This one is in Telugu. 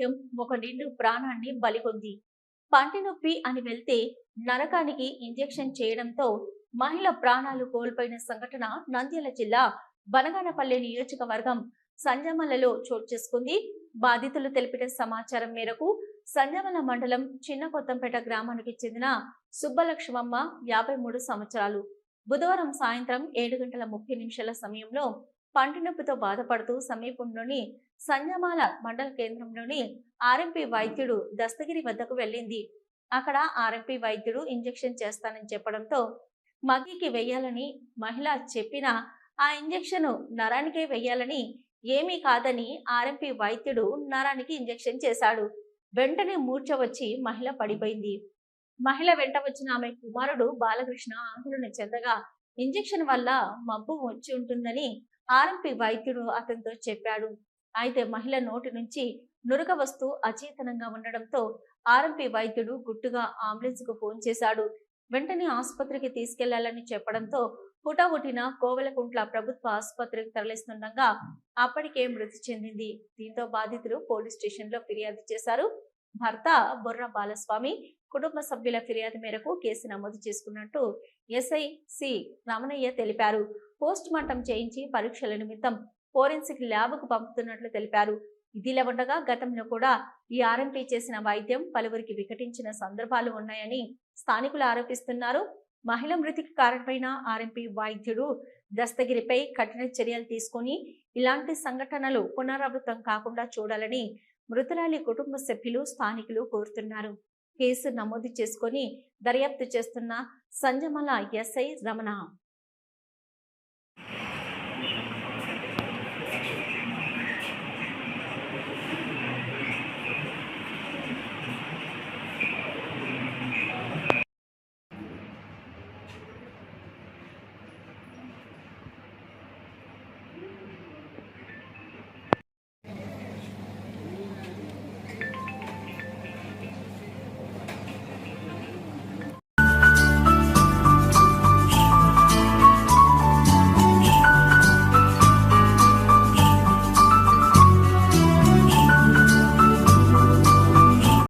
వాక్యం ఒక నిండు ప్రాణాన్ని బలికొంది. పంటి నొప్పి అని వెళ్తే నరకానికి ఇంజెక్షన్ చేయడంతో మహిళ ప్రాణాలు కోల్పోయిన సంఘటన నంద్యాల జిల్లా బనగానపల్లి నియోజకవర్గం సంజమలలో చోటు చేసుకుంది. బాధితులు తెలిపిన సమాచారం మేరకు సంజమల మండలం చిన్న కొత్తంపేట గ్రామానికి చెందిన సుబ్బలక్ష్మమ్మ యాభై మూడు సంవత్సరాలు. బుధవారం సాయంత్రం ఏడు గంటల ముప్పై నిమిషాల సమయంలో పంటి నొప్పితో బాధపడుతూ సమీపంలోని సంజమాల మండల కేంద్రంలోని ఆర్ఎంపీ వైద్యుడు దస్తగిరి వద్దకు వెళ్ళింది. అక్కడ ఆర్ఎంపీ వైద్యుడు ఇంజెక్షన్ చేస్తానని చెప్పడంతో మగ్గికి వెయ్యాలని మహిళ చెప్పినా ఆ ఇంజెక్షన్ నరానికే వెయ్యాలని ఏమీ కాదని ఆర్ఎంపీ వైద్యుడు నరానికి ఇంజెక్షన్ చేశాడు. వెంటనే మూర్ఛ వచ్చి మహిళ పడిపోయింది. మహిళ వెంట వచ్చిన ఆమె కుమారుడు బాలకృష్ణ ఆందోళన చెందగా ఇంజెక్షన్ వల్ల మబ్బు వచ్చి ఉంటుందని ఆర్ఎంపీ వైద్యుడు అతనితో చెప్పాడు. అయితే మహిళ నోటి నుంచి నురగ వస్తూ అచేతనంగా ఉండడంతో ఆర్ఎంపీ వైద్యుడు గుట్టుగా అంబులెన్స్కు ఫోన్ చేశాడు. వెంటనే ఆసుపత్రికి తీసుకెళ్ళాలని చెప్పడంతో హుటాహుటిన కోవలకుంట్ల ప్రభుత్వ ఆసుపత్రికి తరలిస్తుండగా అప్పటికే మృతి చెందింది. దీంతో బాధితులు పోలీస్ స్టేషన్లో ఫిర్యాదు చేశారు. భర్త బొర్ర బాలస్వామి కుటుంబ సభ్యుల ఫిర్యాదు మేరకు కేసు నమోదు చేసుకున్నట్టు ఎస్ఐ సి రమణయ్య తెలిపారు. పోస్ట్ మార్టం చేయించి పరీక్షల నిమిత్తం ఫోరెన్సిక్ ల్యాబ్కు పంపుతున్నట్లు తెలిపారు. ఇదిలా ఉండగా గతంలో కూడా ఈ ఆర్ఎంపీ చేసిన వైద్యం పలువురికి వికటించిన సందర్భాలు ఉన్నాయని స్థానికులు ఆరోపిస్తున్నారు. మహిళ మృతికి కారణమైన ఆర్ఎంపీ వైద్యుడు దస్తగిరిపై కఠిన చర్యలు తీసుకొని ఇలాంటి సంఘటనలు పునరావృతం కాకుండా చూడాలని మృతురాలి కుటుంబ సభ్యులు స్థానికులు కోరుతున్నారు. కేసు నమోదు చేసుకొని దర్యాప్తు చేస్తున్న సంజమల ఎస్ఐ రమణ.